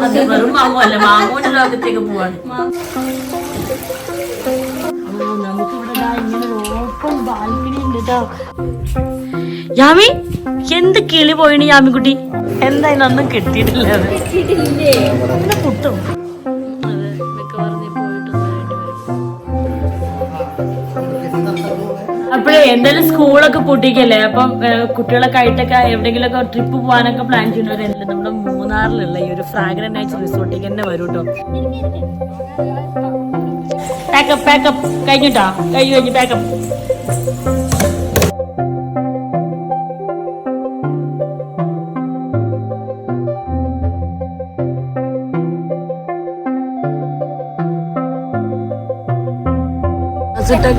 അത് വെറും മാമു അല്ല മാമൂന്റെ ലോകത്തേക്ക് പോവാണ്. കേട്ടോ യാമി എന്ത് കിളി പോയിന് യാമിക്കുട്ടി എന്തായാലും ഒന്നും കിട്ടിയിട്ടില്ല അത്. എന്തായാലും സ്കൂളൊക്കെ പൂട്ടിക്കല്ലേ? അപ്പം കുട്ടികളൊക്കെ ആയിട്ടൊക്കെ എവിടെയെങ്കിലുമൊക്കെ ട്രിപ്പ് പോകാനൊക്കെ പ്ലാൻ ചെയ്യുന്നവരുണ്ട് നമ്മുടെ മൂന്നാറിലുള്ള ഈ ഒരു ഫ്രാഗ്രന്റ് ആയിട്ട് റിസോർട്ടിലേക്ക് തന്നെ വരും കേട്ടോ പാക്കപ്പ് പാക്കപ്പ് കഴിഞ്ഞിട്ടോ? കഴിഞ്ഞു കഴിഞ്ഞു പാക്കപ്പ്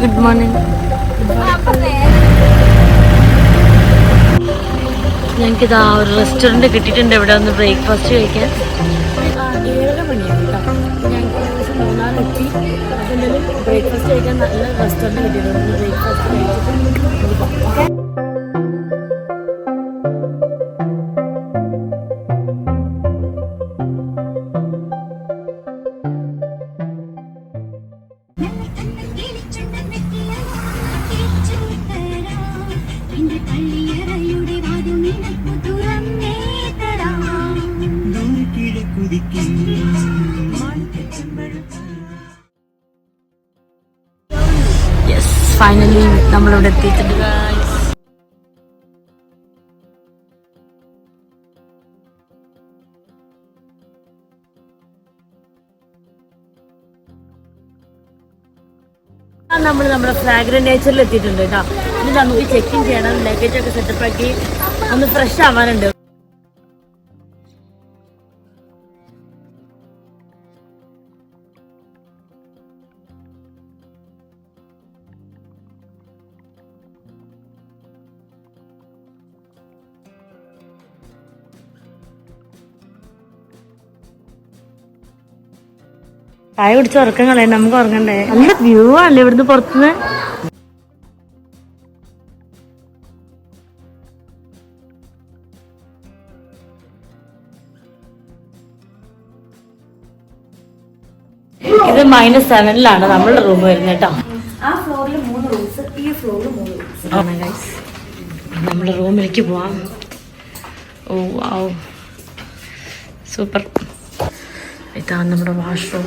ഗുഡ് മോർണിംഗ് ഞങ്ങൾക്ക് ഇതാ ഒരു റെസ്റ്റോറന്റ് കിട്ടിയിട്ടുണ്ട്. ഇവിടെ ഒന്ന് ബ്രേക്ക്ഫാസ്റ്റ് കഴിക്കാൻ. ബ്രേക്ക്ഫാസ്റ്റ് കഴിക്കാൻ നല്ല റെസ്റ്റോറന്റ് കിട്ടിയിട്ടുണ്ട്. ബ്രേക്ക്ഫാസ്റ്റ് നമ്മൾ നമ്മുടെ ഫ്രാഗ്രന്റ് നേച്ചറിൽ എത്തിയിട്ടുണ്ട് കേട്ടോ ഇനി നമുക്ക് ചെക്കിങ് ചെയ്യണം. ലഗേജ് ഒക്കെ സെറ്റപ്പ് ആക്കി. ഒന്ന് ഫ്രഷ് ആവാനുണ്ട്. ചായ കുടിച്ച് ഉറക്കം കളയണ്ട നമുക്ക് ഉറങ്ങണ്ടേ? നല്ല വ്യൂ ആണല്ലേ ഇവിടുന്ന് പുറത്തുനിന്ന് ഇത് മൈനസ് സെവനിലാണ് നമ്മളുടെ റൂം വരുന്നത് കേട്ടോ. ആ ഫ്ലോറിൽ മൂന്ന് റൂംസ് ഈ ഫ്ലോറിൽ മൂന്ന് റൂംസ് നമ്മുടെ റൂമിലേക്ക് പോവാം. ഓ ആ സൂപ്പർ ഇതാണ് നമ്മുടെ വാഷ്റൂം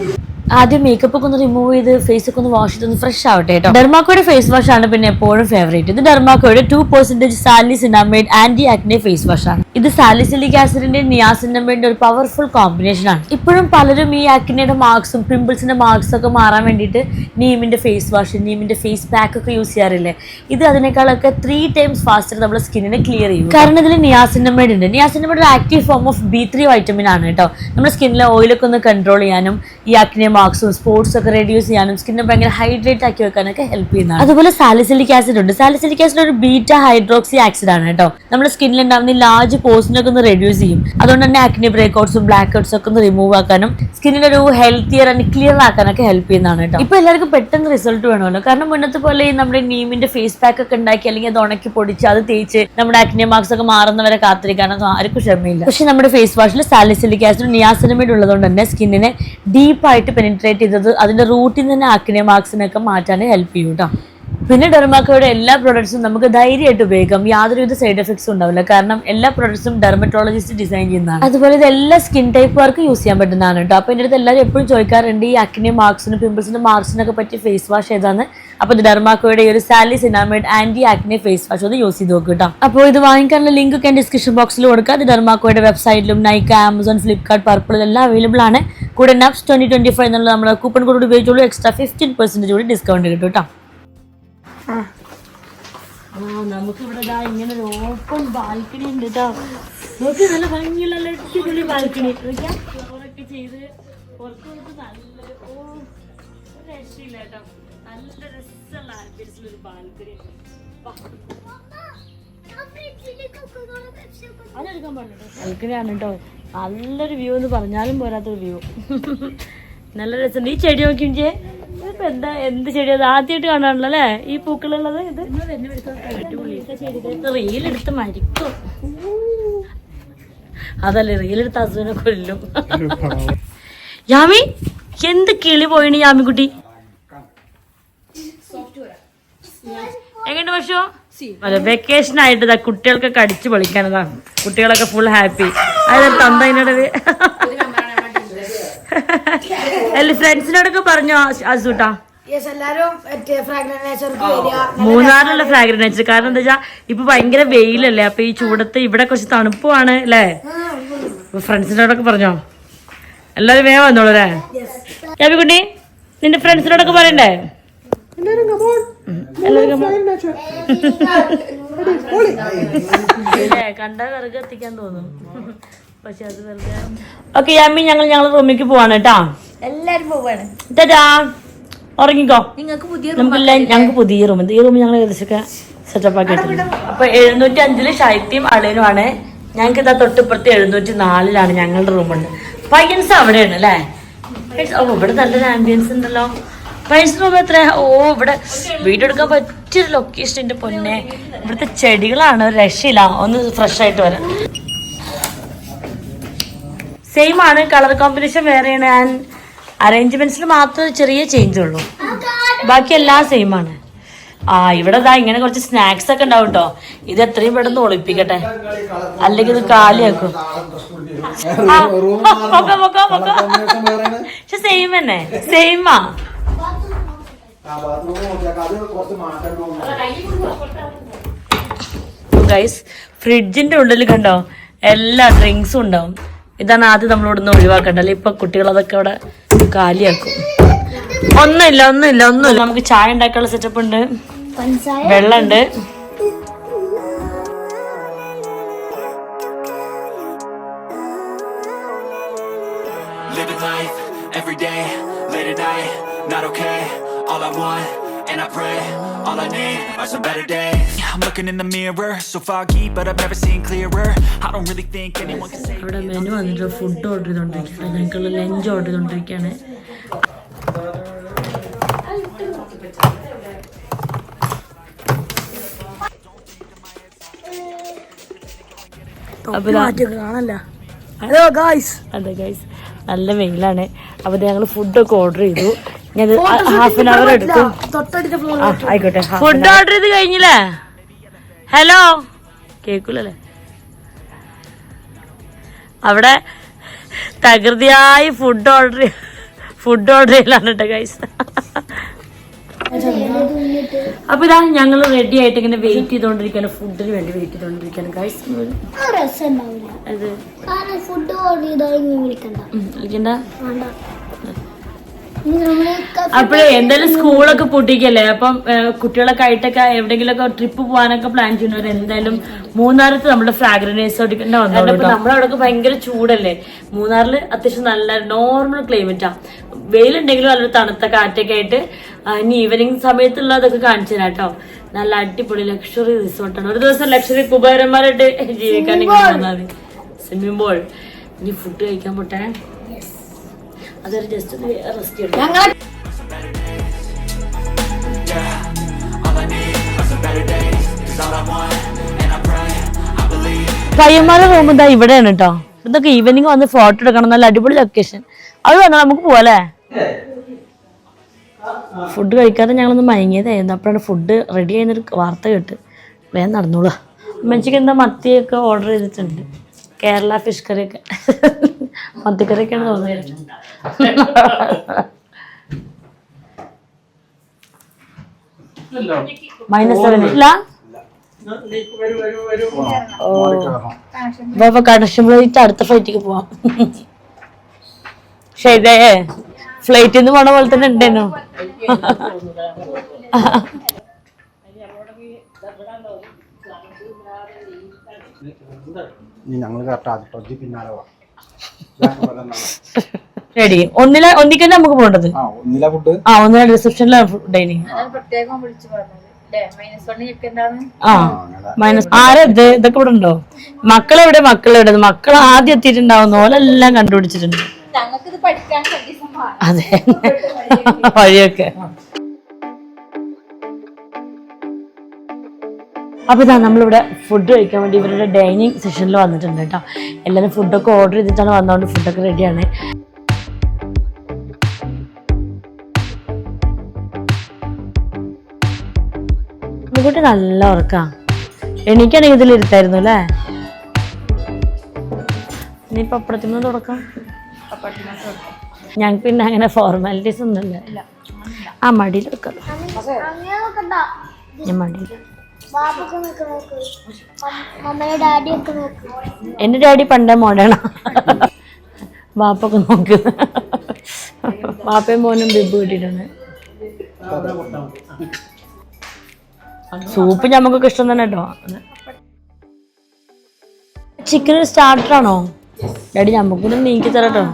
ആദ്യം മേക്കപ്പ് ഒക്കെ ഒന്ന് റിമൂവ് ചെയ്ത് ഫേസ് ഒക്കെ ഒന്ന് വാഷ് ചെയ്ത് ഒന്ന് ഫ്രഷ് ആവട്ടെ കേട്ടോ ഡെർമാക്കോയുടെ ഫേസ് വാഷ് ആണ് പിന്നെ എപ്പോഴും ഫേവറേറ്റ് ഇത് ഡെർമാക്കോയുടെ two percentage salicinamide anti acne face wash ആണ്. ഇത് സാലിസിലിക് ആസിഡിന്റെ നിയാസിനമൈഡിന്റെ ഒരു പവർഫുൾ കോമ്പിനേഷൻ ആണ്. ഇപ്പോഴും പലരും ഈ ആക്നയുടെ മാർക്സും പിമ്പിൾസിന്റെ മാർക്സ് ഒക്കെ മാറാൻ വേണ്ടിയിട്ട് നീമിന്റെ ഫേസ് വാഷ് നീമിന്റെ ഫേസ് പാക്ക് ഒക്കെ യൂസ് ചെയ്യാറില്ലേ? ഇത് അതിനേക്കാളൊക്കെ ത്രീ ടൈംസ് ഫാസ്റ്റർ നമ്മുടെ സ്കിന്നിനെ ക്ലിയർ ചെയ്യും. കാരണം ഇതിൽ നിയാസിനമൈഡ് ഉണ്ട്. നിയാസിനമൈഡ് ഒരു active form of B three vitamin ആണ് കേട്ടോ നമ്മുടെ സ്കിന്നിലെ ഓയിലൊക്കെ ഒന്ന് കൺട്രോൾ ചെയ്യാനും ഈ ആക്നെ മാർക്സും സ്പോർട്സ് ഒക്കെ റെഡ്യൂസ് ചെയ്യാനും സ്കിന്നെ ഭയങ്കര ഹൈഡ്രേറ്റ് ആക്കി വെക്കാനൊക്കെ ഹെൽപ്പ് ചെയ്യുന്നതാണ്. അതുപോലെ സാലിസിലിക് ആസിഡ് ഉണ്ട്. സാലിസിലിക് ആസിഡ് ഒരു ബീറ്റ ഹൈഡ്രോക്സി ആസിഡ് ആണ് കേട്ടോ. നമ്മുടെ സ്കിന്നിൽ ഉണ്ടാകുന്ന ലാർജ് പോർഷനൊക്കെ ഒന്ന് റെഡ്യൂസ് ചെയ്യും. അതുകൊണ്ട് തന്നെ ആക്നെ ബ്രേക്ക്ഔട്ട്സും ബ്ലാക്ക് ഔട്ട്സ് ഒക്കെ ഒന്ന് റിമൂവ് ആക്കാനും സ്കിന്നിനെ ഒരു ഹെൽത്തിയർ ആൻഡ് ക്ലിയർ ആക്കാനൊക്കെ ഹെൽപ്പ് ചെയ്യുന്നതാണ് കേട്ടോ. ഇപ്പൊ എല്ലാവർക്കും പെട്ടെന്ന് റിസൾട്ട് വേണമല്ലോ. കാരണം മുന്നത്തെ പോലെ ഈ നമ്മുടെ നീമിന്റെ ഫേസ് പാക്ക് ഒക്കെ ഉണ്ടാക്കി അല്ലെങ്കിൽ അത് ഉണക്കി പൊടിച്ച് അത് തേച്ച് നമ്മുടെ ആക്നെ മാർക്സ് ഒക്കെ മാറുന്നവരെ കാത്തിരിക്കാനൊന്നും ആർക്കും ക്ഷമയില്ല. പക്ഷെ നമ്മുടെ ഫേസ് വാഷിൽ സാലിസിലിക് ആസിഡ് നിയാസിനമൈഡ് ഉള്ളതുകൊണ്ട് തന്നെ സ്കിന്നിനെ ഡീപ്പായിട്ട് പെനിട്രേറ്റ് ചെയ്തത് അതിന്റെ റൂട്ടിൽ നിന്ന് ആക്നെ മാർക്സിനൊക്കെ മാറ്റാൻ ഹെൽപ്പ് ചെയ്യും കേട്ടോ പിന്നെ ഡെർമാക്കോയുടെ എല്ലാ പ്രൊഡക്ട്സും നമുക്ക് ധൈര്യമായിട്ട് ഉപയോഗിക്കാം. യാതൊരുവിധ സൈഡ് എഫക്ട്സും ഉണ്ടാവില്ല. കാരണം എല്ലാ പ്രൊഡക്ട്സും ഡെർമറ്റോളജിസ്റ്റ് ഡിസൈൻ ചെയ്യുന്നതാണ്. അതുപോലെ ഇത് എല്ലാ സ്കിൻ ടൈപ്പുകാർക്ക് യൂസ് ചെയ്യാൻ പറ്റുന്നതാണ് കേട്ടോ. അപ്പോൾ എന്റെ അടുത്ത് എല്ലാവരും എപ്പോഴും ചോദിക്കാറുണ്ട് ഈ അക്കിനെ മാർക്സിനും പിമ്പിൾസിനും മാർക്സിനൊക്കെ പറ്റിയ ഫേസ് വാഷ് ഏതാണ് അപ്പോൾ ഇത് ഡെർമാക്കോയുടെ ഈ ഒരു salicinamide anti acne face wash ഒന്ന് യൂസ് ചെയ്ത് നോക്കുക കേട്ടോ. അപ്പോൾ ഇത് വാങ്ങിക്കാനുള്ള ലിങ്ക് ഒക്കെ ഡിസ്ക്രിപ്ഷൻ ബോക്സിൽ കൊടുക്കുക അത് ഡെർമാക്കോയുടെ വെബ്സൈറ്റിലും നൈക്ക ആമസോൺ ഫ്ലിപ്കാർട്ട് പർപ്പിൾ എല്ലാം അവൈലബിൾ ആണ്. കൂടെ നബ്സ് ട്വന്റി ട്വന്റി ഫൈവ് എന്നുള്ള നമ്മുടെ കൂപ്പൺ കോഡ് ഉപയോഗിച്ചുള്ളൂ എക്സ്ട്രാ ഫിഫ്റ്റീൻ പെർസെന്റേജ് കൂടി ഡിസ്കൗണ്ട് കിട്ടും കേട്ടോ. ആ നമുക്കിവിടെ ദാ ഇങ്ങനെ ഒരു ഓപ്പൺ ബാൽക്കണി ഉണ്ട് കേട്ടോ നോക്കി നല്ല ഭംഗിയുള്ള അടിപൊളി ബാൽക്കണി നോക്കിയാ? ഫ്ലോറൊക്കെ ചെയ്ത് പുറത്ത് നോക്ക് നല്ല ഓ രക്ഷയില്ല കേട്ടോ നല്ല രസമുള്ള ആംബിയൻസിലൊരു ബാൽക്കണി അതെടുക്കാൻ പാടില്ല ബാൽക്കണിയാണ് കേട്ടോ നല്ലൊരു വ്യൂ എന്ന് പറഞ്ഞാലും പോരാത്തൊരു വ്യൂ നല്ല രസമുണ്ട് ഈ ചെടി നോക്കി ഇതിപ്പോ എന്താ എന്ത് ചെടി അത് ആദ്യമായിട്ട് അല്ലേ? ഈ പൂക്കളുള്ളത് ഇത്? റീലെടുത്ത് മരിക്കും. അതല്ലേ റീലെടുത്ത് അസുവിനെ കൊല്ലും. യാമി എന്ത് കിളി പോയിന് യാമിക്കുട്ടി? എങ്ങനെ പക്ഷോ അതെ വെക്കേഷൻ ആയിട്ട് കുട്ടികൾക്കൊക്കെ അടിച്ചു പൊളിക്കാനതാ കുട്ടികളൊക്കെ ഫുൾ ഹാപ്പി അതായത് തന്തതിനോട് അല്ല ഫ്രണ്ട്സിനോടൊക്കെ പറഞ്ഞോ അസൂട്ടാ? മൂന്നാറിലുള്ള ഫ്രാഗ്രൻസ് കാരണം എന്താ വെച്ചാ ഇപ്പൊ ഭയങ്കര വെയിലല്ലേ അപ്പൊ ഈ ചൂടത്ത് ഇവിടെ കുറച്ച് തണുപ്പുമാണ് അല്ലേ? ഫ്രണ്ട്സിനോടൊക്കെ പറഞ്ഞോ? എല്ലാരും വേഗം വന്നോളൂ അല്ലേ? കുട്ടി നിന്റെ ഫ്രണ്ട്സിനോടൊക്കെ പറയണ്ടേ? കണ്ട എല്ലാവരും come on. ഇല്ലേ, കണ്ടാ വിറക് എത്തിക്കാൻ തോന്നും. പക്ഷെ അത് വെറുതെ ഓക്കെ യാമി ഞങ്ങൾ ഞങ്ങൾ റൂമിലേക്ക് പോവാണ് കേട്ടാ. എല്ലാരും പോവാണ്. ഉറങ്ങിക്കോ. നിങ്ങൾക്ക് പുതിയ നമുക്കില്ല ഞങ്ങൾക്ക് പുതിയ റൂം ഈ റൂം ഞങ്ങൾ ഏകദേശമൊക്കെ സെറ്റപ്പ് ആക്കിയിട്ടുണ്ട് അപ്പൊ എഴുന്നൂറ്റി അഞ്ചിൽ ശൈത്യം അളയനുമാണ് ഞങ്ങൾക്ക് ഇതാ തൊട്ടിപ്പുറത്ത് എഴുന്നൂറ്റി നാലിലാണ് ഞങ്ങളുടെ റൂമുണ്ട് പയ്യൻസ് അവിടെയാണ് അല്ലേ? ഓ ഇവിടെ നല്ലൊരു ആംബിയൻസ് ഉണ്ടല്ലോ. പയ്യൻസ് റൂം എത്ര? ഓ ഇവിടെ വീഡിയോ എടുക്കാൻ പറ്റിയൊരു ലൊക്കേഷൻ എന്റെ പൊന്നെ. ഇവിടുത്തെ ചെടികളാണ് രക്ഷയില്ല. ഒന്ന് ഫ്രഷ് ആയിട്ട് വരാം. സെയിം ആണ് കളർ കോമ്പിനേഷൻ വേറെയാണ്. ആൻഡ് അറേഞ്ച്മെന്റ്സിൽ മാത്രം ചെറിയ ചേഞ്ച് ഉള്ളൂ. ബാക്കി എല്ലാം സെയിം ആണ്. ആ ഇവിടെ ഇതാ ഇങ്ങനെ കുറച്ച് സ്നാക്സ് ഒക്കെ ഉണ്ടാവും കേട്ടോ ഇത് എത്രയും പെട്ടെന്ന് ഒളിപ്പിക്കട്ടെ. അല്ലെങ്കിൽ ഇത് കാലിയാക്കും. പക്ഷെ സെയിം തന്നെ. സെയിമാ ഗൈസ് ഫ്രിഡ്ജിന്റെ ഉള്ളിൽ കണ്ടോ? എല്ലാ ഡ്രിങ്ക്സും ഉണ്ടാവും. ഇതാണ് ആദ്യം നമ്മളിവിടുന്ന് ഒഴിവാക്കേണ്ടത്. അല്ലെ ഇപ്പൊ കുട്ടികൾ അതൊക്കെ അവിടെ കാലിയാക്കും. ഒന്നുമില്ല ഒന്നുമില്ല ഒന്നുമില്ല. നമുക്ക് ചായ ഉണ്ടാക്കാനുള്ള സെറ്റപ്പ് ഉണ്ട്. വെള്ളമുണ്ട്. Every day, late at night, not okay. All I want, and I pray, all I need are some better days. I'm looking in the mirror, so foggy, but I've never seen clearer. I don't really think anyone can say. അവിടെ menu വന്നിട്ട് food order ചെയ്തോണ്ടിരിക്കുകയാണ് ഞങ്ങൾക്കുള്ള lunch order guys അതെ guys നല്ല വെയിലാണ് അപ്പോൾ ഞങ്ങൾ ഫുഡൊക്കെ ഓർഡർ ചെയ്തു ഞാൻ ഹാഫ് ആൻ അവർ ആ, ആയിക്കോട്ടെ ഫുഡ് ഓർഡർ ചെയ്ത് കഴിഞ്ഞില്ലേ? ഹലോ കേക്കൂലല്ലേ? അവിടെ തകൃതിയായി ഫുഡ് ഓർഡർ ഫുഡ് ഓർഡർ ചെയ്യലാണ് കേട്ടോ ഗൈസ് അപ്പൊ ഇതാ ഞങ്ങൾ റെഡി ആയിട്ട് ഇങ്ങനെ വെയിറ്റ് ചെയ്തോണ്ടിരിക്കാണ്. ഫുഡിന് വേണ്ടി വെയിറ്റ് ചെയ്തോണ്ടിരിക്കാണ് ഗൈസ് ഫുഡ് ഓർഡർ ചെയ്താൽ വിളിക്കണ്ട. വിളിക്കണ്ട? അപ്പഴേ എന്തായാലും സ്കൂളൊക്കെ പൊട്ടിക്കല്ലേ? അപ്പം കുട്ടികളൊക്കെ ആയിട്ടൊക്കെ എവിടെയെങ്കിലൊക്കെ ട്രിപ്പ് പോകാനൊക്കെ പ്ലാൻ ചെയ്യുന്നവർ എന്തായാലും മൂന്നാറത്ത് നമ്മുടെ ഫ്രാഗ്രൻസ് ഓടിക്കേണ്ട വന്നോളൂ നമ്മളവിടെ ഭയങ്കര ചൂടല്ലേ? മൂന്നാറിൽ അത്യാവശ്യം നല്ല നോർമൽ ക്ലൈമറ്റാ വെയിലുണ്ടെങ്കിലും നല്ല തണുത്ത കാറ്റൊക്കെ ആയിട്ട് ഇനി ഈവനിങ് സമയത്തുള്ള അതൊക്കെ കാണിച്ചു തരാം കേട്ടോ നല്ല അടിപൊളി ലക്ഷറി റിസോർട്ടാണ് ഒരു ദിവസം ലക്ഷറി കുബേരന്മാരായിട്ട് ജീവിക്കാൻ സ്വിമ്മിംഗ് പൂൾ ഇനി ഫുഡ് കഴിക്കാൻ പോട്ടെ അതൊരു ജസ്റ്റ് ഒന്ന് റെസ്റ്റ് എടുക്കും. believe. പയ്യന്മാരുടെ റൂം എന്താ ഇവിടെയാണ് കേട്ടോ ഇതൊക്കെ ഈവനിങ് വന്ന് ഫോട്ടോ എടുക്കണം നല്ല അടിപൊളി ലൊക്കേഷൻ അത് വന്നാൽ നമുക്ക് പോവാല്ലേ? ഫുഡ് കഴിക്കാതെ ഞങ്ങളൊന്ന് മയങ്ങിയതായിരുന്നു. അപ്പോഴാണ് ഫുഡ് റെഡി ആയിരുന്നൊരു വാർത്ത കേട്ട്. വേഗം നടന്നോളൂ. മനുഷ്യക്ക് എന്താ മത്തിയൊക്കെ ഓർഡർ ചെയ്തിട്ടുണ്ട്. കേരള ഫിഷ് കറിയൊക്കെ മത്തിക്കറിയൊക്കെയാണ് തോന്നുന്നത് മൈനസ് സെവൻ ഇല്ല? ഓ. അപ്പൊ ഫ്ലൈറ്റ് അടുത്ത ഫ്ലൈറ്റിക്ക് പോവാം. പക്ഷെ ഇതേ ഫ്ലൈറ്റിൽ നിന്ന് പോണ പോലെ തന്നെ ഉണ്ടേനോ. ഞങ്ങൾ കറക്റ്റ് ആദ്യത്തെ പിന്നാലെ പോവാം. റെഡി ഒന്നില ഒന്നിക്കന്നെ നമുക്ക് പോകേണ്ടത്? ആ ഒന്നില ഫുഡ് ഡൈനിങ് ആ മൈനസ് ആരത് ഇത് ഇതൊക്കെ ഇവിടെ ഉണ്ടോ? മക്കളെവിടെ? മക്കളെവിടെ? മക്കൾ ആദ്യം എത്തിയിട്ടുണ്ടാവുന്ന ഓലെല്ലാം കണ്ടുപിടിച്ചിട്ടുണ്ട്. അതെ. വഴിയൊക്കെ. അപ്പോൾ ഇതാ നമ്മളിവിടെ ഫുഡ് കഴിക്കാൻ വേണ്ടി ഇവരുടെ ഡൈനിങ് സെഷനിൽ വന്നിട്ടുണ്ട് കേട്ടോ. എല്ലാവരും ഫുഡൊക്കെ ഓർഡർ ചെയ്തിട്ടാണ് വന്നതുകൊണ്ട് ഫുഡൊക്കെ റെഡിയാണ് കുട്ടി നല്ല ഉറക്കാം. എണീക്കാണെങ്കിൽ ഇതിലിരുത്തായിരുന്നു അല്ലേ? ഇനി പപ്പടത്തിന്ന് തുടക്കാം. ഞങ്ങൾക്ക് പിന്നെ അങ്ങനെ ഫോർമാലിറ്റീസ് ഒന്നുമില്ല. ആ മടിയിൽ വെക്കാം ഞാൻ മടിയിൽ മമ്മയുടെ ഡാഡി പണ്ടേ മോഡേണ. ബാപ്പൊക്കെ നോക്ക്. ബാപ്പയും മോനും ബിബ് കിട്ടിയിട്ടുണ്ട്. സൂപ്പ് ഞമ്മക്കൊക്കെ ഇഷ്ടം തന്നെ കേട്ടോ. ചിക്കൻ സ്റ്റാർട്ടർ ആണോ? ഡാഡി ഞമ്മക്കൂടെ നീക്കി തരാട്ടോ.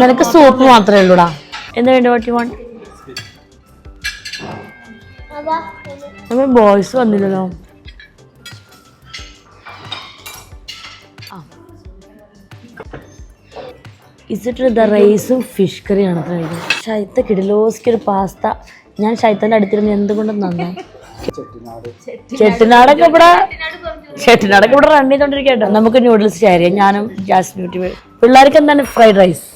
നിനക്ക് സൂപ്പ് മാത്രമേ ഉള്ളൂടാ. എന്താ വേണ്ടി വാട്ടി അതാ നമ്മൾ ബോയ്സ് വന്നില്ലല്ലോ. ഇസിട്ട് ദ റൈസും ഫിഷ് കറിയാണ് അത്ര കിടിലോസ്ക്ക് ഒരു പാസ്ത ഞാൻ ഷൈത്തന്റെ അടുത്തിരുന്ന് എന്തുകൊണ്ടും നന്നായി ചെട്ടിനാടൊക്കെ ഇവിടെ ചെട്ടിനാടൊക്കെ ഇവിടെ റൺ ചെയ്തോണ്ടിരിക്കട്ടോ നമുക്ക് നൂഡിൽസ് ഷെയർ ചെയ്യാം. ഞാനും ജാസ്മിൻ ബ്യൂട്ടി പിള്ളേർക്ക് എന്താണ് ഫ്രൈഡ് റൈസ്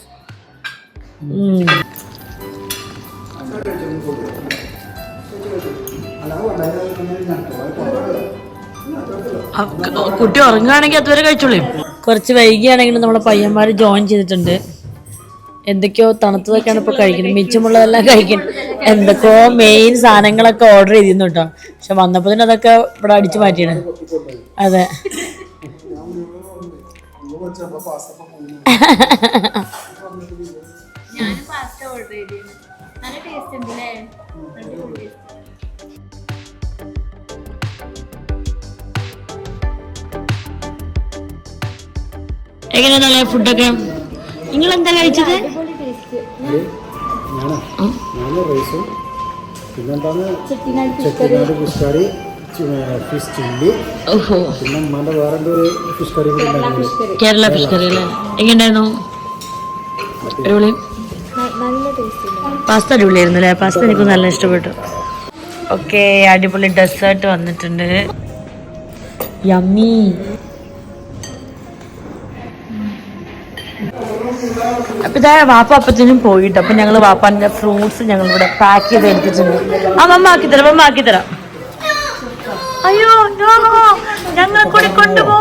കുട്ടി ഉറങ്ങുകയാണെങ്കിൽ അതുവരെ കഴിച്ചോളൂ. കുറച്ച് വൈകിയാണെങ്കിലും നമ്മളെ പയ്യന്മാർ ജോയിൻ ചെയ്തിട്ടുണ്ട്. എന്തൊക്കെയോ തണുത്തതൊക്കെയാണ് ഇപ്പൊ കഴിക്കുന്നത്. മിച്ചമുള്ളതെല്ലാം കഴിക്കുന്നത് എന്തൊക്കെയോ മെയിൻ സാധനങ്ങളൊക്കെ ഓർഡർ ചെയ്തിരുന്നു കേട്ടോ. പക്ഷെ വന്നപ്പോ തന്നെ അതൊക്കെ ഇവിടെ അടിച്ചു മാറ്റിയാണ്. അതെ. എങ്ങനെയാ പാസ്ത ഓർഡർ ചെയ്തിരുന്നു. നല്ല ടേസ്റ്റ് ഉണ്ട് ഫിഷ് ഓഹോ. പിന്നെ ഉമ്മാന്റെ വേറെ എന്തോ ഉണ്ടായിരുന്നു. കേരള ഫിഷ് കറി അല്ലേ? എങ്ങനെയായിരുന്നു അടിപൊളി. പാസ്ത അടിപൊളിയായിരുന്നു അല്ലേ പാസ്ത എനിക്ക് നല്ല ഇഷ്ടപ്പെട്ടു. ഓക്കെ അടിപൊളി ഡെസേർട്ട് വന്നിട്ടുണ്ട്. യമ്മി അപ്പൊ ഇതാ വാപ്പ അപ്പത്തിനും പോയിട്ട് അപ്പം ഞങ്ങൾ വാപ്പാന്റെ ഫ്രൂട്ട്സ് ഞങ്ങൾ ഇവിടെ പാക്ക് ചെയ്ത് എടുത്തിട്ടുണ്ട്. ആ മമ്മ ആക്കി തരാം മമ്മ ആക്കി തരാം. അയ്യോ ഞങ്ങൾ കൂടി കൊണ്ടുപോ.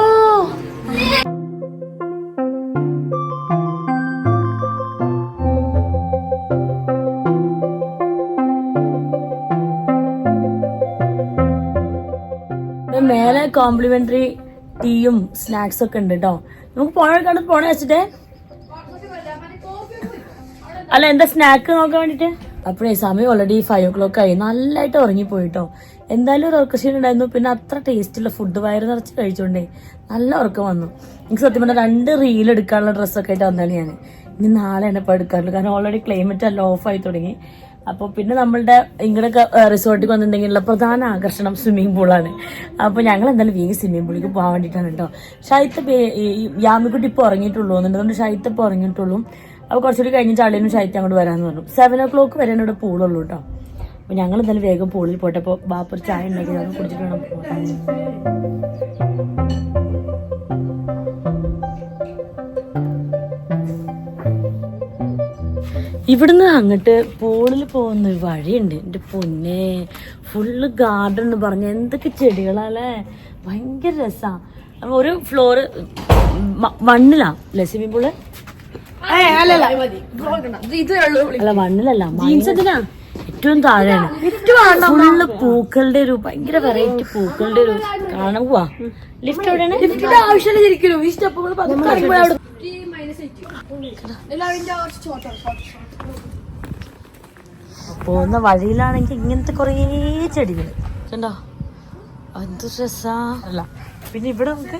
മേലെ കോംപ്ലിമെന്ററി ടീയും സ്നാക്സ് ഒക്കെ ഉണ്ട് കേട്ടോ നമുക്ക് പോണ പോണ വെച്ചിട്ടേ അല്ല എന്താ സ്നാക്ക് നോക്കാൻ വേണ്ടിട്ട്? അപ്പോഴേ സമയം ഓൾറെഡി ഫൈവ് ഓ ക്ലോക്ക് ആയി. നല്ലതായിട്ട് ഉറങ്ങിപ്പോയിട്ടോ. എന്തായാലും ഒരു ഉറക്കക്ഷീണം ഉണ്ടായിരുന്നു. പിന്നെ അത്ര ടേസ്റ്റുള്ള ഫുഡ് വയറ് നിറച്ച് കഴിച്ചോണ്ടേ നല്ല ഉറക്കം വന്നു. എനിക്ക് സത്യം പറഞ്ഞാൽ രണ്ട് റീൽ എടുക്കാനുള്ള ഡ്രസ്സൊക്കെ ആയിട്ട് വന്നാണ് ഞാൻ ഇനി നാളെയാണ് ഇപ്പോൾ എടുക്കാറുള്ളൂ കാരണം ഓൾറെഡി ക്ലൈമറ്റ് എല്ലാം ഓഫ് ആയി തുടങ്ങി. അപ്പോൾ പിന്നെ നമ്മളുടെ ഇങ്ങനെയൊക്കെ റിസോർട്ടിൽ വന്നിട്ടുണ്ടെങ്കിലുള്ള പ്രധാന ആകർഷണം സ്വിമ്മിംഗ് പൂളാണ് അപ്പോൾ ഞങ്ങൾ എന്തായാലും വേഗം സ്വിമ്മിംഗ് പൂളിലേക്ക് പോകാൻ വേണ്ടിയിട്ടാണ് കേട്ടോ ഷൈത്ത യാമിക്കുട്ടി ഇപ്പോൾ ഉറങ്ങിയിട്ടുള്ളൂ എന്നുണ്ട് ഷൈത്ത ഇപ്പോൾ ഉറങ്ങിയിട്ടുള്ളൂ. അപ്പോൾ കുറച്ചുകൂടി കഴിഞ്ഞിട്ട് ചളിനും ഷൈറ്റ് അങ്ങോട്ട് വരാമെന്ന് പറഞ്ഞു. സെവൻ ഒ ക്ലോക്ക് വരെ ഇവിടെ പൂളുള്ളൂ കേട്ടോ. അപ്പോൾ ഞങ്ങൾ എന്തായാലും വേഗം പൂളിൽ പോട്ടെ അപ്പോൾ ബാപ്പർ ചായ ഉണ്ടാക്കി ഞങ്ങൾ കുടിച്ചിട്ട് വേണം ഇവിടുന്ന് അങ്ങോട്ട് പൂളിൽ പോകുന്ന ഒരു വഴിയുണ്ട്. എന്റെ പൊന്നെ ഫുള്ള് ഗാർഡൻ എന്ന് പറഞ്ഞ എന്തൊക്കെ ചെടികളാല്ലേ? ഭയങ്കര രസമാണ് ഒരു ഫ്ലോറ് മണ്ണിലാ. അല്ലേ പൂൾ അല്ല മണ്ണിലല്ല മണ്ണ് ഏറ്റവും താഴെയാണ്. ഫുള്ള് പൂക്കളുടെ ഒരു ഭയങ്കര വെറൈറ്റി പൂക്കളുടെ ഒരു കാണാൻ പോവാ ലിഫ്റ്റ് എവിടെയാണ്? ആവശ്യമില്ല ശരിക്കും. ഈ സ്റ്റെപ്പുകൾ പോകുന്ന വഴിയിലാണെങ്കിൽ ഇങ്ങനത്തെ കുറേ ചെടികൾ കണ്ടോ? എന്ത് രസാ. അല്ല പിന്നെ ഇവിടെ നമുക്ക്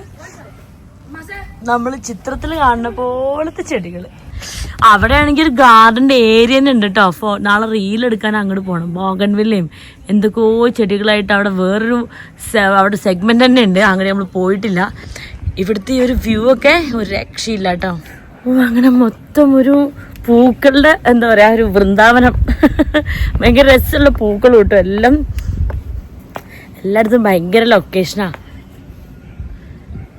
നമ്മൾ ചിത്രത്തിൽ കാണുന്ന പോലത്തെ ചെടികൾ അവിടെ ആണെങ്കിൽ ഒരു ഗാർഡന്റെ ഏരിയ തന്നെ ഉണ്ട് കേട്ടോ അപ്പോൾ നാളെ റീൽ എടുക്കാൻ അങ്ങോട്ട് പോകണം ബോഗൺവില്ലയും എന്തൊക്കെയോ ചെടികളായിട്ട് അവിടെ വേറൊരു അവിടെ സെഗ്മെന്റ് തന്നെ ഉണ്ട്. അങ്ങനെ നമ്മൾ പോയിട്ടില്ല. ഇവിടുത്തെ ഈ ഒരു വ്യൂ ഒക്കെ ഒരു രക്ഷയില്ല കേട്ടോ ഓ അങ്ങനെ മൊത്തം ഒരു പൂക്കളുടെ എന്താ പറയാ ഒരു വൃന്ദാവനം. ഭയങ്കര രസമുള്ള പൂക്കൾ കിട്ടും. എല്ലാം എല്ലായിടത്തും ഭയങ്കര ലൊക്കേഷനാ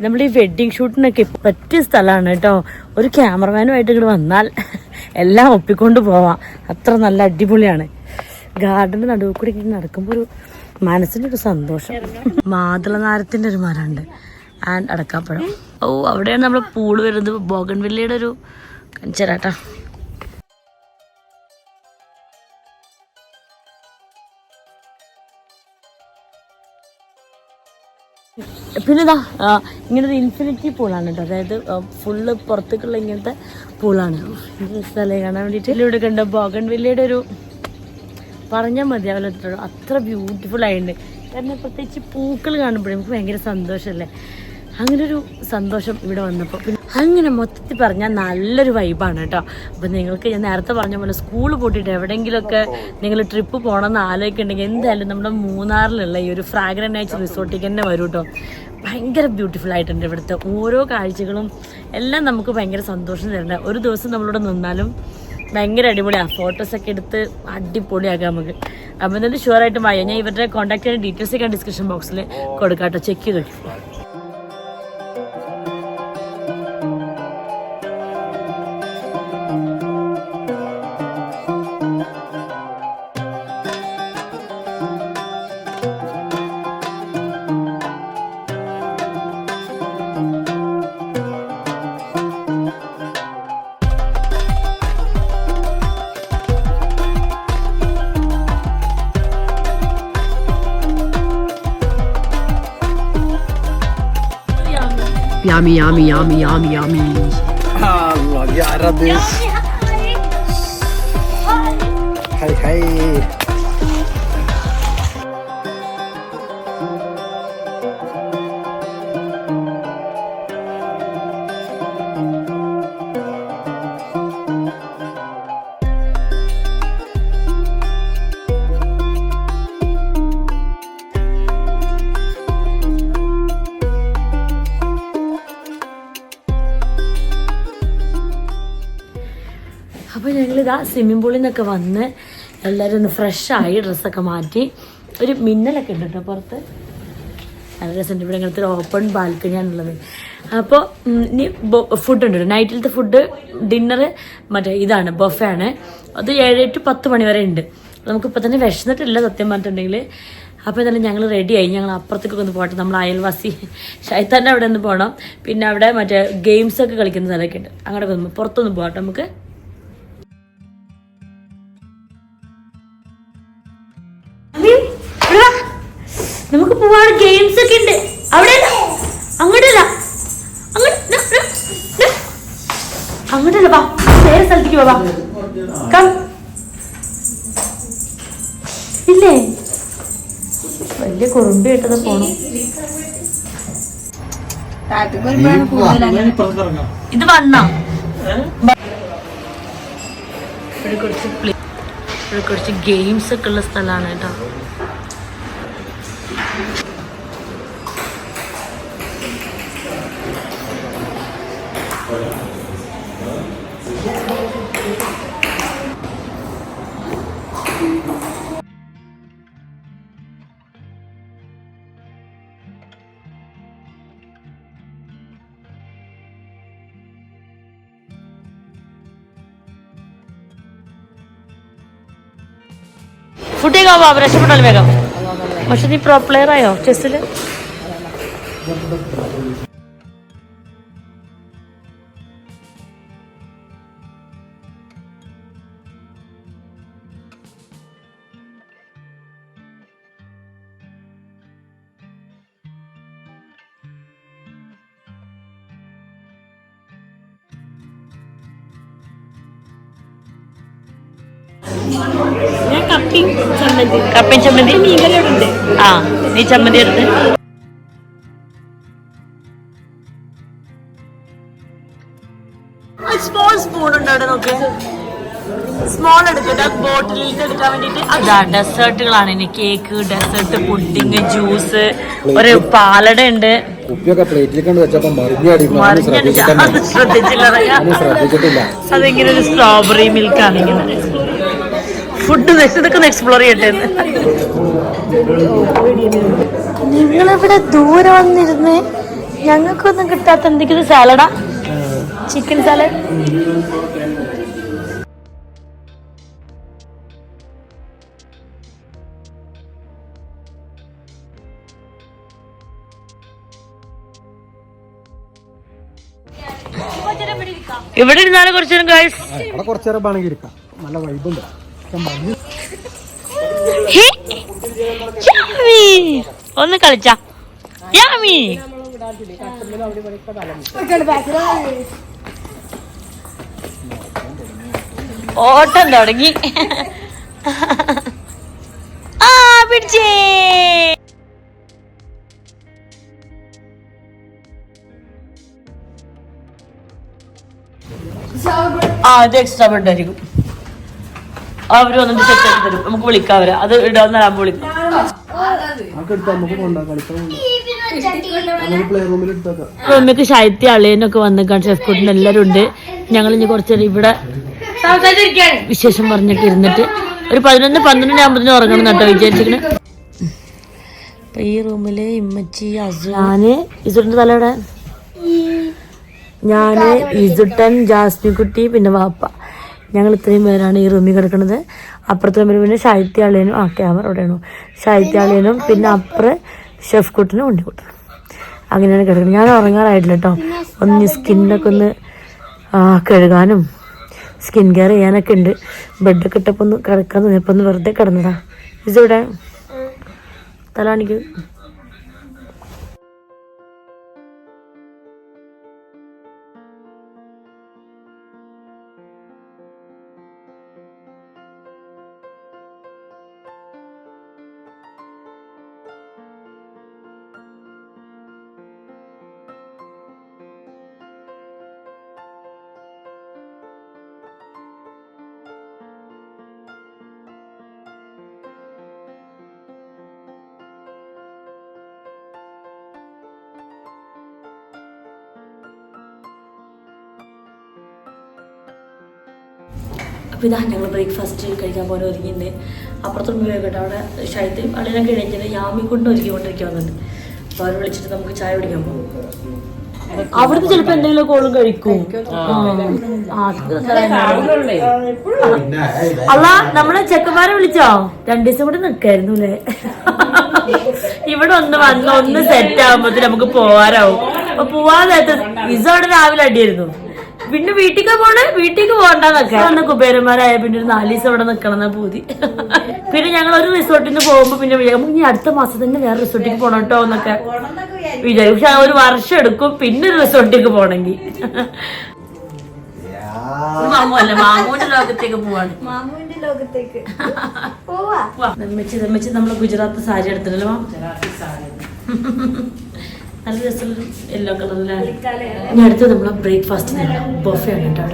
നമ്മൾ ഈ വെഡ്ഡിങ് ഷൂട്ടിനൊക്കെ പറ്റിയ സ്ഥലമാണ് കേട്ടോ. ഒരു ക്യാമറമാനുമായിട്ട് ഇങ്ങോട്ട് വന്നാൽ എല്ലാം ഒപ്പിക്കൊണ്ട് പോവാം. അത്ര നല്ല അടിപൊളിയാണ്. ഗാർഡന്റെ നടുവ് കൂടി ഇങ്ങനെ നടക്കുമ്പോൾ ഒരു മനസ്സിന്റെ ഒരു സന്തോഷം. മാതളനാരത്തിന്റെ ഒരു മരമുണ്ട് ആൻഡ് അടക്കാപ്പഴം. ഓ അവിടെയാണ് നമ്മൾ പൂൾ വരുന്നത്. ബോഗൻവില്ലയുടെ ഒരു കഞ്ചരാട്ടാ. പിന്നെ ഇതാ ആ, ഇൻഫിനിറ്റി പൂളാണ് കേട്ടോ അതായത് ഫുള്ള് പുറത്തേക്കുള്ള ഇങ്ങനത്തെ പൂളാണ് സ്ഥലം കാണാൻ വേണ്ടിയിട്ട് ഇവിടെ കണ്ട. ബോഗൺ വില്ലയുടെ ഒരു പറഞ്ഞാൽ മതിയാവില്ല അത്ര ബ്യൂട്ടിഫുൾ ആയിട്ടുണ്ട്. കാരണം പ്രത്യേകിച്ച് പൂക്കൾ കാണുമ്പോഴേ നമുക്ക് ഭയങ്കര സന്തോഷമല്ലേ? അങ്ങനെ ഒരു സന്തോഷം ഇവിടെ വന്നപ്പോൾ അങ്ങനെ മൊത്തത്തിൽ പറഞ്ഞാൽ നല്ലൊരു വൈബാണ് കേട്ടോ. അപ്പം നിങ്ങൾക്ക് ഞാൻ നേരത്തെ പറഞ്ഞ പോലെ സ്കൂൾ പൂട്ടിയിട്ട് എവിടെയെങ്കിലുമൊക്കെ നിങ്ങൾ ട്രിപ്പ് പോകണമെന്ന് ആലോചിക്കുന്നുണ്ടെങ്കിൽ എന്തായാലും നമ്മുടെ മൂന്നാറിലുള്ള ഈ ഒരു ഫ്രാഗ്രൻ നാച്ചുറൽ റിസോർട്ടിലേക്ക് തന്നെ വരും കേട്ടോ. ഭയങ്കര ബ്യൂട്ടിഫുൾ ആയിട്ടുണ്ട് ഇവിടുത്തെ ഓരോ കാഴ്ചകളും. എല്ലാം നമുക്ക് ഭയങ്കര സന്തോഷം തരുന്നുണ്ട്. ഒരു ദിവസം നമ്മളിവിടെ നിന്നാലും ഭയങ്കര അടിപൊളിയാണ് ഫോട്ടോസൊക്കെ എടുത്ത് അടിപൊളിയാക്കാം നമുക്ക്. അപ്പം എന്നിട്ട് ഷുവറായിട്ടും വായോ ഞാൻ ഇവരുടെ കോൺടാക്ട് ചെയ്യുന്ന ഡീറ്റെയിൽസ് ഒക്കെ ഡിസ്ക്രിപ്ഷൻ ബോക്സിൽ കൊടുക്കാം കേട്ടോ. ചെക്ക് ചെയ്ത് Yami yami yami yami yami. Allah ya Rabbi. Hay hay. Swimming പൂളിൽ നിന്നൊക്കെ വന്ന് എല്ലാവരും ഒന്ന് ഫ്രഷായി ഡ്രസ്സൊക്കെ മാറ്റി. ഒരു മിന്നലൊക്കെ ഉണ്ട് കേട്ടോ പുറത്ത്. നല്ല രസമുണ്ട്. ഇവിടെ ഇങ്ങനത്തെ ഒരു ഓപ്പൺ ബാൽക്കണിയാണുള്ളത് അപ്പോൾ ഇനി ഫുഡ് ഉണ്ട് നൈറ്റിലത്തെ ഫുഡ് ഡിന്നർ മറ്റേ ഇതാണ് ബൊഫേ ആണ്. അത് ഏഴ് ടു പത്ത് മണി വരെ ഉണ്ട്. നമുക്കിപ്പോൾ തന്നെ വിശന്നിട്ടില്ല സത്യം പറഞ്ഞിട്ടുണ്ടെങ്കിൽ അപ്പോൾ ഇതെല്ലാം ഞങ്ങൾ റെഡിയായി ഞങ്ങൾ അപ്പുറത്തേക്കൊക്കെ ഒന്ന് പോകട്ടെ നമ്മൾ അയൽവാസി ഷൈത്താന്റെ അവിടെ ഒന്ന് പോകണം പിന്നെ അവിടെ മറ്റേ ഗെയിംസൊക്കെ കളിക്കുന്ന സ്ഥലമൊക്കെ ഉണ്ട്. അങ്ങോട്ടൊക്കെ ഒന്ന് പുറത്തൊന്ന് പോകട്ടെ നമുക്ക്. നമുക്ക് പോവാണ് ഗെയിംസ് ഒക്കെ ഉണ്ട്. അവിടെ അങ്ങോട്ടല്ല അങ്ങോട്ട്. അങ്ങോട്ടല്ല വാ. വേറെ സ്ഥലത്തേക്ക് പോവാ കം ഇല്ലേ? വലിയ കുറുമ്പ് കേട്ടത് പോണം ഇത് വന്നാ? ഇവിടെ കുറച്ച് പ്ലേ ഇവിടെ കുറച്ച് ഗെയിംസ് ഒക്കെ ഉള്ള സ്ഥലമാണ് കേട്ടോ. കഴിക്കാൻ രക്ഷപ്പെട്ടാലും വേഗം. പക്ഷെ നീ പ്രോ പ്ലെയർ ആയോ? ചെസ്സിൽ കപ്പയും ചമ്മന്തി ആ നീ ചമ്മന്തി എടുത്ത്. സ്മോൾ സ്പൂൺ ഉണ്ട് അവിടെ നോക്ക് സ്മോൾ എടുക്കട്ടെ ബോട്ടിലേക്ക് എടുക്കാൻ വേണ്ടിട്ട് അതാ ഡെസേർട്ടുകളാണ് ഇനി കേക്ക് ഡെസേർട്ട് പുഡിങ് ജ്യൂസ് ഒരു പാലട ഉണ്ട്. കുപ്പിയൊക്കെ പ്ലേറ്റിലേക്ക് ശ്രദ്ധിച്ചില്ല അതെങ്ങനെ അതിങ്ങനെ ഒരു സ്ട്രോബെറി മിൽക്കാണ് ഇങ്ങനെ. ഫുഡ് ഇതൊക്കെ എക്സ്പ്ലോർ ചെയ്യട്ടെ. നിങ്ങളിവിടെ ദൂരെ വന്നിരുന്ന് ഞങ്ങൾക്കൊന്നും കിട്ടാത്ത എന്തെങ്കിലും സാലഡാ ചിക്കൻ സാലഡ് ഇവിടെ ഇരുന്നാലും കുറച്ചു നേരം ഗൈസ് കുറച്ചു നേരം വേണമെങ്കിൽ ഇരിക്കാം നല്ല വൈബുണ്ട്. ഒന്ന് കളിച്ച. യാമി ഓട്ടം തുടങ്ങി. ആ പിടിച്ചേ. ആ അത് എക്സ്ട്രാ ബെഡ് അവർ വന്നിട്ട് സെറ്റ് ആക്കി തരും. നമുക്ക് വിളിക്കാം അവരെ. അത് വിളിക്കാം നമുക്ക് റൂമിൽ എടുത്തേക്കാം അമ്മയ്ക്ക് ശൈത്യ അളിയനൊക്കെ വന്നിക്കാൻ ഷെഫ് കുട്ടിന് എല്ലാവരും ഉണ്ട്. ഞങ്ങൾ ഇനി കുറച്ച് ഇവിടെ വിശേഷം പറഞ്ഞൊക്കെ ഇരുന്നിട്ട് ഒരു പതിനൊന്ന് പന്ത്രണ്ട് ആകുമ്പത്തിന് ഉറങ്ങണം കേട്ടോ വിചാരിച്ചിരിക്കണേ. അപ്പൊ ഈ റൂമിൽ ഇമ്മച്ചി ഞാൻ തല തലയുടെ ഞാൻ ഇസുട്ടൻ ജാസ്മിക്കുട്ടി പിന്നെ വാപ്പ. ഞങ്ങൾ ഇത്രയും പേരാണ് ഈ റൂമിൽ കിടക്കുന്നത്. അപ്പുറത്തെ റൂമിൽ പിന്നെ ശൈത്യാളിയനും ആ ക്യാമറ അവിടെയാണോ? ശൈത്യാളിയനും പിന്നെ അപ്പുറ ഷെഫ് കുട്ടിനും ഉണ്ണിക്കുട്ടനും അങ്ങനെയാണ് കിടക്കുന്നത്. ഞാൻ ഉറങ്ങാറായിട്ടില്ല കേട്ടോ. ഒന്ന് സ്കിന്നൊക്കെ ഒന്ന് കഴുകാനും സ്കിൻ കെയർ ചെയ്യാനൊക്കെ ഉണ്ട്. ബെഡൊക്കെ ഇട്ടപ്പോൾ ഒന്ന് കിടക്കാൻ തോന്നിയപ്പോൾ ഒന്ന് വെറുതെ കിടന്നതാ. ഇതിവിടെ തലാണിക്ക് അപ്പോൾ ഇതാ ഞങ്ങൾ ബ്രേക്ക്ഫാസ്റ്റ് കഴിക്കാൻ പോലെ ഒരുങ്ങിയിട്ടുണ്ട്. അപ്പുറത്തും കേട്ടോ അവിടെ ശൈത്യം അളിനൊക്കെ എണീക്കുന്നത് യാമി കൊണ്ട് ഒരുങ്ങിക്കൊണ്ടിരിക്കാൻ വന്നിട്ട് അപ്പോൾ അവർ വിളിച്ചിട്ട് നമുക്ക് ചായ കുടിക്കാൻ പോകും അവിടുന്ന് ചിലപ്പോ എന്തെങ്കിലും കോളും കഴിക്കും. അല്ല നമ്മളെ ചെക്കന്മാരെ വിളിച്ചോ? രണ്ടു ദിവസം കൂടെ നിക്കായിരുന്നു അല്ലേ ഇവിടെ ഒന്ന് വന്ന് ഒന്ന് സെറ്റ് ആകുമ്പോഴത്തേക്ക് നമുക്ക് പോവാറാവും അപ്പൊ പോവാൻ നേരത്തെ വിസ അവിടെ രാവിലെ അടിയായിരുന്നു. പിന്നെ വീട്ടിലേക്ക് പോണേ വീട്ടിലേക്ക് പോകണ്ടെന്നൊക്കെ. വന്ന കുബേരന്മാരായ പിന്നെ ഒരു നാല് ദിവസം ഇവിടെ പൂതി. പിന്നെ ഞങ്ങൾ ഒരു റിസോർട്ടിന് നിന്ന് പോകുമ്പോ പിന്നെ വിചാരിക്കും ഇനി അടുത്ത മാസം തന്നെ വേറെ റിസോർട്ടിക്ക് പോകണം കേട്ടോ എന്നൊക്കെ വിചാരിക്കും. പക്ഷെ ഒരു വർഷം എടുക്കും പിന്നെ ഒരു റിസോർട്ടിലേക്ക് പോണെങ്കിൽ മാമുല്ല മാമുവിന്റെ മാമൂന്റെ ലോകത്തേക്ക് പോവാണ്. മാമുവിന്റെ ലോകത്തേക്ക്. പോവാ. നമ്മച്ചി നമ്മൾ ഗുജറാത്ത് സാരി എടുത്തില്ലല്ലോ മാം? നല്ല രസമുള്ള യെല്ലോ കളറിലാണ് ഇനി അടുത്തത് നമ്മളെ ബ്രേക്ക്ഫാസ്റ്റ് ബൊഫെ ആണ് കേട്ടോ.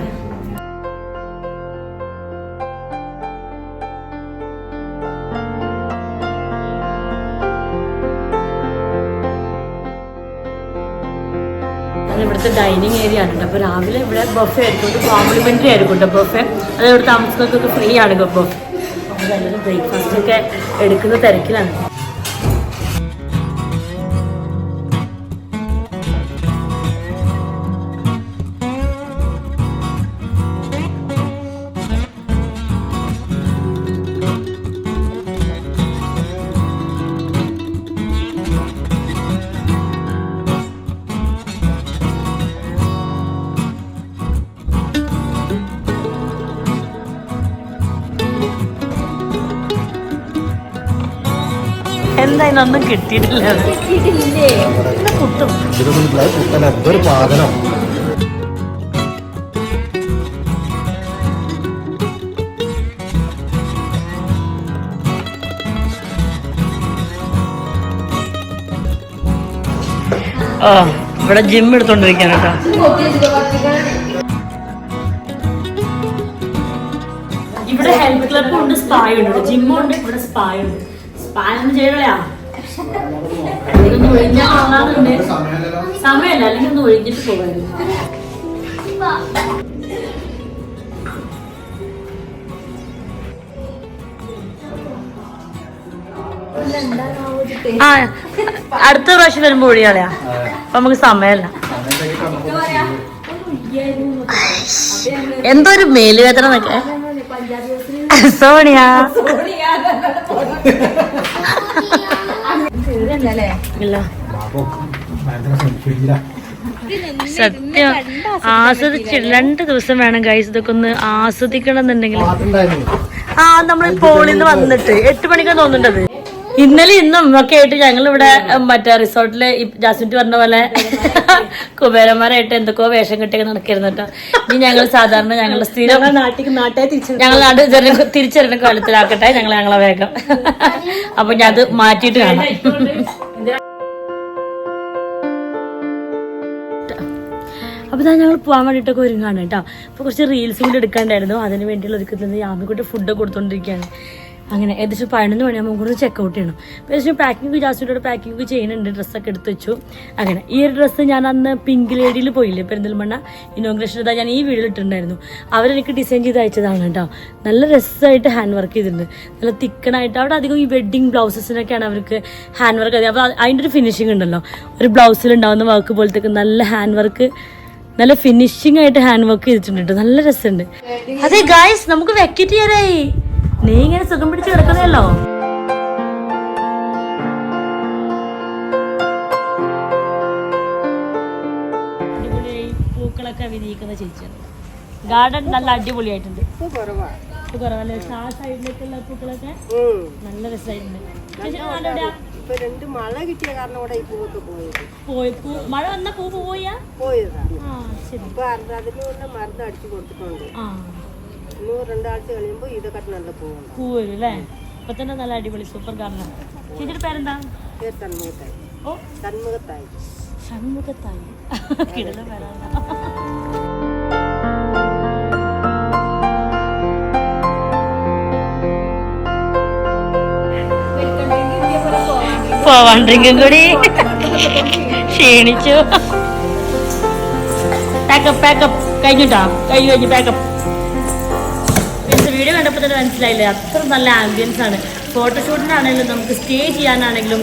അവിടെ ഇവിടുത്തെ ഡൈനിങ് ഏരിയ ആണ് അപ്പോൾ രാവിലെ ഇവിടെ ബൊഫെ ആയിരിക്കും. കോംപ്ലിമെന്ററി ആയിരിക്കും കേട്ടോ ബൊഫെ അത് ഇവിടെ താമസിക്കൊക്കെ ഫ്രീ ആണ് ബൊഫെ അപ്പോൾ എല്ലാവരും ബ്രേക്ക്ഫാസ്റ്റ് ഒക്കെ എടുക്കുന്ന തിരക്കിലാണ്. ഒന്നും കിട്ടിയിട്ടില്ല. കുട്ടും ആ ഇവിടെ ജിം എടുത്തോണ്ടിരിക്കാൻ കേട്ടോ. ഇവിടെ ഹെൽത്ത് ക്ലബ്ബുണ്ട് ഉണ്ട് ജിമ്മുണ്ട് ഉണ്ട്. ജിമ്മും ഉണ്ട് ഇവിടെ സ്പായുണ്ട് സ്പാ ഒന്നും ചെയ്യണയാ സമയമല്ല അല്ലെങ്കിൽ ഒന്ന് ഒഴിഞ്ഞിട്ട് പോകായിരുന്നു ആ അടുത്ത പ്രാവശ്യം വരുമ്പോ ഒഴിയാളയാ. അപ്പൊ നമുക്ക് സമയമല്ല. എന്തോ ഒരു മേലുവേദന എന്നൊക്കെ. സോണിയ. സത്യം. ആസ്വദിച്ച് രണ്ട് ദിവസം വേണം ഗൈസ് ഇതൊക്കെ ഒന്ന് ആസ്വദിക്കണം എന്നുണ്ടെങ്കിൽ ആ നമ്മൾ പോളിന്ന് നിന്ന് വന്നിട്ട്. എട്ട് മണിക്കാണ് തോന്നുന്നുണ്ടത്. ഇന്നലെ ഇന്നും ഒക്കെ ആയിട്ട് ഞങ്ങൾ ഇവിടെ മറ്റേ റിസോർട്ടിൽ ജാസ്മിറ്റ് പറഞ്ഞ പോലെ കുബേരന്മാരായിട്ട് എന്തൊക്കെയോ വേഷം കെട്ടിയൊക്കെ നടക്കായിരുന്നു കേട്ടോ. ഇനി ഞങ്ങൾ സാധാരണ ഞങ്ങളുടെ സ്ഥിരം ഞങ്ങൾ നാട് തിരിച്ചറിഞ്ഞ കാലത്തിലാക്കട്ടെ ഞങ്ങൾ ഞങ്ങളെ വേഗം. അപ്പൊ ഞാൻ അത് മാറ്റിട്ട് കാണാം. അപ്പോൾ ഞാൻ ഞങ്ങൾ പോകാൻ വേണ്ടിയിട്ടൊക്കെ ഒരുങ്ങാണ് കേട്ടോ. അപ്പോൾ കുറച്ച് റീൽസും കൂടി എടുക്കാണ്ടായിരുന്നു. അതിന് വേണ്ടിയുള്ള ഒരുക്കത്തിൽ ആമിക്കുട്ടി ഫുഡ് കൊടുത്തോണ്ടിരിക്കുകയാണ് അങ്ങനെ ഏകദേശം പതിനൊന്ന് മണിയാകുമ്പോൾ കൂടെ ചെക്കൗട്ട് ചെയ്യണം. ഏകദേശം പാക്കിംഗ് ജാസ്മിനോട് പാക്കിംഗ് ചെയ്യുന്നുണ്ട്. ഡ്രസ്സൊക്കെ എടുത്ത് വെച്ചു. അങ്ങനെ ഈ ഒരു ഡ്രസ്സ് ഞാൻ അന്ന് പിങ്ക് ലേഡിയിൽ പോയില്ലേ പെരിന്തൽമണ്ണ? ഇനോഗ്രേഷൻ ഇതാ ഞാൻ ഈ വീഡിയോ ഇട്ടിട്ടുണ്ടായിരുന്നു. അവരെനിക്ക് ഡിസൈൻ ചെയ്ത് അയച്ചതാണ് കേട്ടോ. നല്ല രസമായിട്ട് ഹാൻഡ് വർക്ക് ചെയ്തിട്ടുണ്ട്. നല്ല തിക്കണായിട്ട് അവിടെ അധികം ഈ വെഡ്ഡിങ് ബ്ലൗസസിനൊക്കെയാണ് അവർക്ക് ഹാൻഡ് വർക്ക് അപ്പോൾ അതിന്റെ ഒരു ഫിനിഷിംഗ് ഉണ്ടല്ലോ. ഒരു ബ്ലൗസിൽ ഉണ്ടാകുന്ന വർക്ക് പോലത്തേക്ക് നല്ല ഹാൻഡ് വർക്ക് നല്ല ഫിനിഷിംഗ് ആയിട്ട് ഹാൻഡ് വർക്ക് ചെയ്തിട്ടുണ്ട്. നല്ല രസമുണ്ട്. അതെ ഗായ്സ് നമുക്ക് വെക്കറ്റ് ചെയ്യാനായി നീ ഇങ്ങനെ സുഖം പിടിച്ച് കിടക്കുന്നല്ലോ പൂക്കളൊക്കെ വിരിയിക്കുന്ന ചേച്ചിയാണ്. ഗാർഡൻ നല്ല അടിപൊളിയായിട്ടുണ്ട്. കുറവല്ലേ പക്ഷെ ആ സൈഡിലേക്കുള്ള പൂക്കളൊക്കെ നല്ല രസമായിട്ടുണ്ട്. രണ്ട് മഴ കിട്ടിയ കാരണം ഇവിടെ ഈ പൂവൊക്കെ പോയത്. പോയി പൂ മഴ വന്ന പൂ പോയാ? പോയതാണ് അതിനുള്ള മരുന്ന് അടിച്ചു കൊടുത്തിട്ടുണ്ട്. രണ്ടാഴ്ച കഴിയുമ്പോ ഇതൊക്കെ നല്ല പൂവുണ്ട് പൂ വരും അല്ലേ ഇപ്പൊ തന്നെ നല്ല അടിപൊളി സൂപ്പർ ഗാർഡൻ ചേച്ചിയുടെ പേരെന്താ? പേര് തന്മുഖത്തായി ഓ? തന്മുഖത്തായി ഷൺമുഖത്തായി കിടന്ന പേരാണ് പോവാൻ ഡ്രിങ്കും കൂടി. ക്ഷീണിച്ചു. പാക്കപ്പ് പാക്കപ്പ് കഴിഞ്ഞിട്ടാ? കഴിഞ്ഞു കഴിഞ്ഞു പാക്കപ്പ് വീഡിയോ കണ്ടപ്പോൾ തന്നെ മനസ്സിലായില്ലേ? അത്ര നല്ല ആംബിയൻസ് ആണ്. ഫോട്ടോഷൂട്ടിനാണെങ്കിലും നമുക്ക് സ്റ്റേ ചെയ്യാനാണെങ്കിലും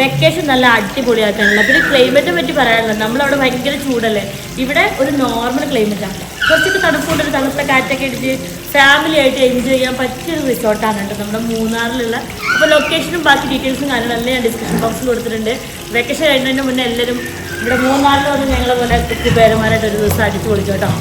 വെക്കേഷൻ നല്ല അടിപൊളിയാക്കാനുള്ള. പിന്നെ ക്ലൈമറ്റിനെ പറ്റി പറയാനുള്ളത് നമ്മളവിടെ ഭയങ്കര ചൂടല്ലേ? ഇവിടെ ഒരു നോർമൽ ക്ലൈമറ്റാണ് കുറച്ചൊക്കെ തണുപ്പുണ്ട് ഒരു തണുത്ത കാറ്റൊക്കെ അടിച്ച് ഫാമിലി ആയിട്ട് എൻജോയ് ചെയ്യാൻ പറ്റിയൊരു റിസോർട്ടാണ് കേട്ടോ നമ്മുടെ മൂന്നാറിലുള്ള. അപ്പോൾ ലൊക്കേഷനും ബാക്കി ഡീറ്റെയിൽസും കാര്യങ്ങളെല്ലാം ഞാൻ ഡിസ്ക്രിപ്ഷൻ ബോക്സിൽ കൊടുത്തിട്ടുണ്ട്. വെക്കേഷൻ കഴിഞ്ഞതിന് മുന്നേ എല്ലാവരും ഇവിടെ മൂന്നാറിൽ വന്ന് ഞങ്ങളെ പോലെ കുട്ടിപ്പേരന്മാരായിട്ട് ഒരു ദിവസം അടിച്ചു പൊളിക്കും കേട്ടോ.